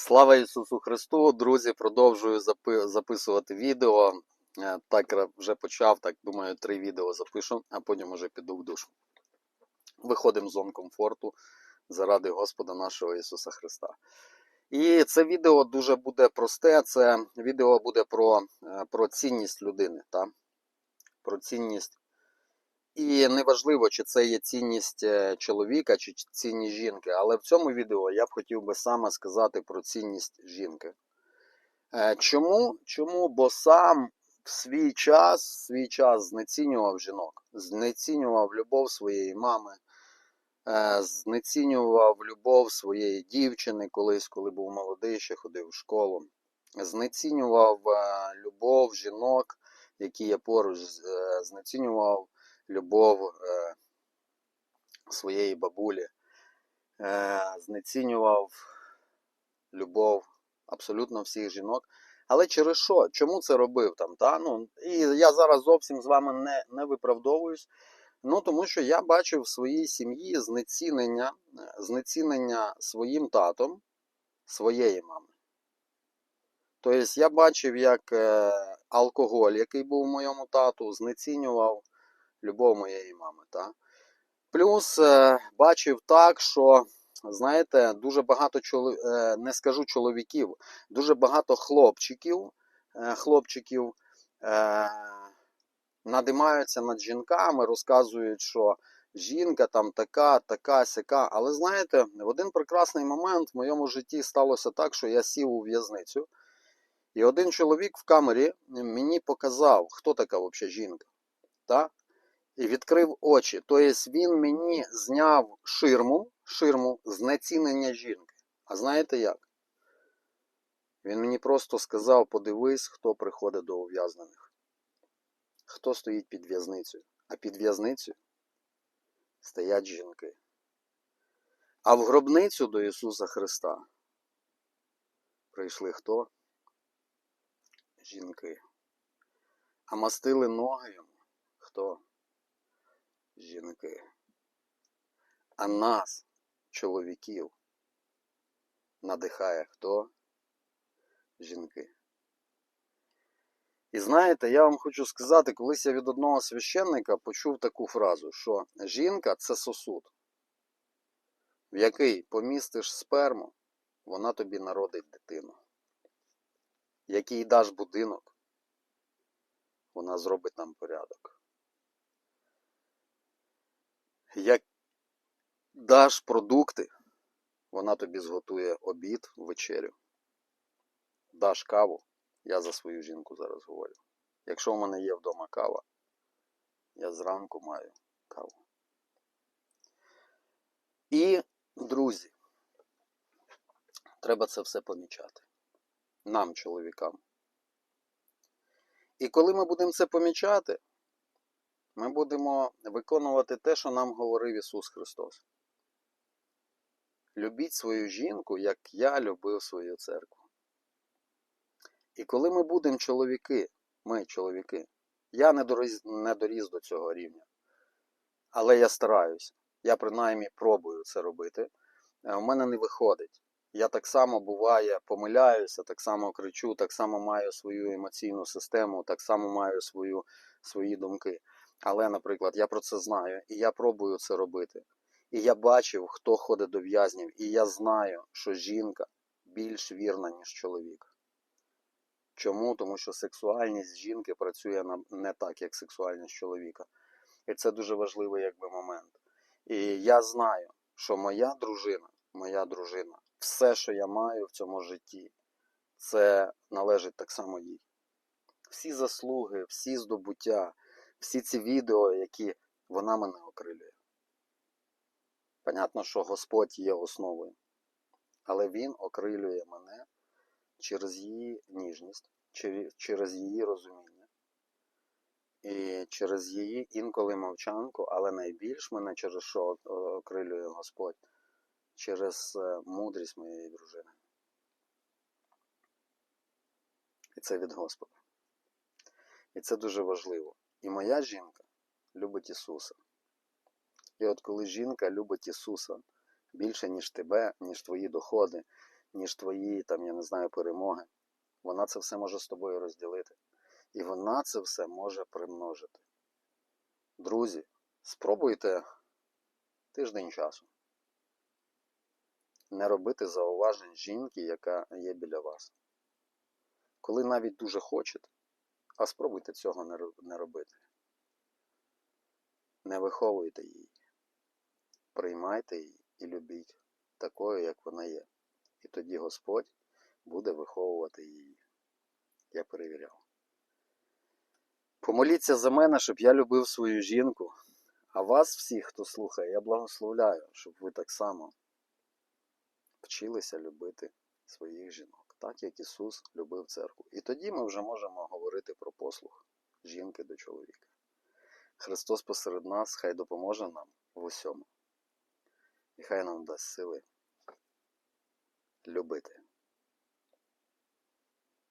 Слава Ісусу Христу! Друзі, продовжую запи- записувати відео. Е, Так вже почав, так думаю, три відео запишу, а потім уже піду в душ. Виходимо з зон комфорту заради Господа нашого Ісуса Христа. І це відео дуже буде просте. Це відео буде про, е, про цінність людини, та? про цінність. І неважливо, чи це є цінність е, чоловіка, чи цінність жінки. Але в цьому відео я б хотів би саме сказати про цінність жінки. Е, Чому? Чому? Бо сам в свій час, свій час знецінював жінок, знецінював любов своєї мами, е, знецінював любов своєї дівчини колись, коли був молодий, ще ходив в школу. Знецінював любов жінок, які є поруч, знецінював любов е, своєї бабулі, е, знецінював любов абсолютно всіх жінок. Але через що? Чому це робив там? Та? Ну, і я зараз зовсім з вами не, не виправдовуюсь. Ну, тому що я бачив в своїй сім'ї знецінення, знецінення своїм татом своєї мами. Тобто я бачив, як е, алкоголь, який був у моєму тату, знецінював любов моєї мами. Та? Плюс е, бачив так, що, знаєте, дуже багато чоло... е, не скажу чоловіків, дуже багато хлопчиків, е, хлопчиків надимаються над жінками, розказують, що жінка там така, така, сяка. Але знаєте, в один прекрасний момент в моєму житті сталося так, що я сів у в'язницю, і один чоловік в камері мені показав, хто така взагалі жінка. Та? І відкрив очі. Тобто він мені зняв ширму, ширму знецінення жінки. А знаєте як? Він мені просто сказав: подивись, хто приходить до ув'язнених. Хто стоїть під в'язницею. А під в'язницею стоять жінки. А в гробницю до Ісуса Христа прийшли хто? Жінки. А мастили ноги йому хто? Жінки. А нас, чоловіків, надихає хто? Жінки. І знаєте, я вам хочу сказати, колись я від одного священника почув таку фразу, що жінка це сосуд, в який помістиш сперму, вона тобі народить дитину. Який даш будинок, вона зробить нам порядок. Як даш продукти, вона тобі зготує обід, вечерю. Даш каву, я за свою жінку зараз говорю. Якщо в мене є вдома кава, я зранку маю каву. І, друзі, треба це все помічати. Нам, чоловікам. І коли ми будемо це помічати, ми будемо виконувати те, що нам говорив Ісус Христос. Любіть свою жінку, як я любив свою церкву. І коли ми будемо чоловіки, ми чоловіки, я не доріс, не доріс до цього рівня. Але я стараюся. Я принаймні пробую це робити. Е, У мене не виходить. Я так само буває, помиляюся, так само кричу, так само маю свою емоційну систему, так само маю свою, свої думки. Але, наприклад, я про це знаю, і я пробую це робити. І я бачив, хто ходить до в'язнів, і я знаю, що жінка більш вірна, ніж чоловік. Чому? Тому що сексуальність жінки працює не так, як сексуальність чоловіка. І це дуже важливий якби момент. І я знаю, що моя дружина, моя дружина, все, що я маю в цьому житті, це належить так само їй. Всі заслуги, всі здобуття, всі ці відео, які вона мене окрилює. Понятно, що Господь є основою, але Він окрилює мене через її ніжність, через її розуміння і через її інколи мовчанку, але найбільш мене через що е, окрилює Господь, через е, мудрість моєї дружини. І це від Господа. І це дуже важливо. І моя жінка любить Ісуса. І от коли жінка любить Ісуса більше, ніж тебе, ніж твої доходи, ніж твої, там, я не знаю, перемоги. Вона це все може з тобою розділити. І вона це все може примножити. Друзі, спробуйте тиждень часу. Не робити зауважень жінки, яка є біля вас. Коли навіть дуже хочете, а спробуйте цього не робити. Не виховуйте її. Приймайте її і любіть такою, як вона є. І тоді Господь буде виховувати її. Я перевіряв. Помоліться за мене, щоб я любив свою жінку. А вас всіх, хто слухає, я благословляю, щоб ви так само вчилися любити своїх жінок, так як Ісус любив церкву. І тоді ми вже можемо говорити про послуг жінки до чоловіка. Христос посеред нас, хай допоможе нам в усьому. І хай нам дасть сили любити.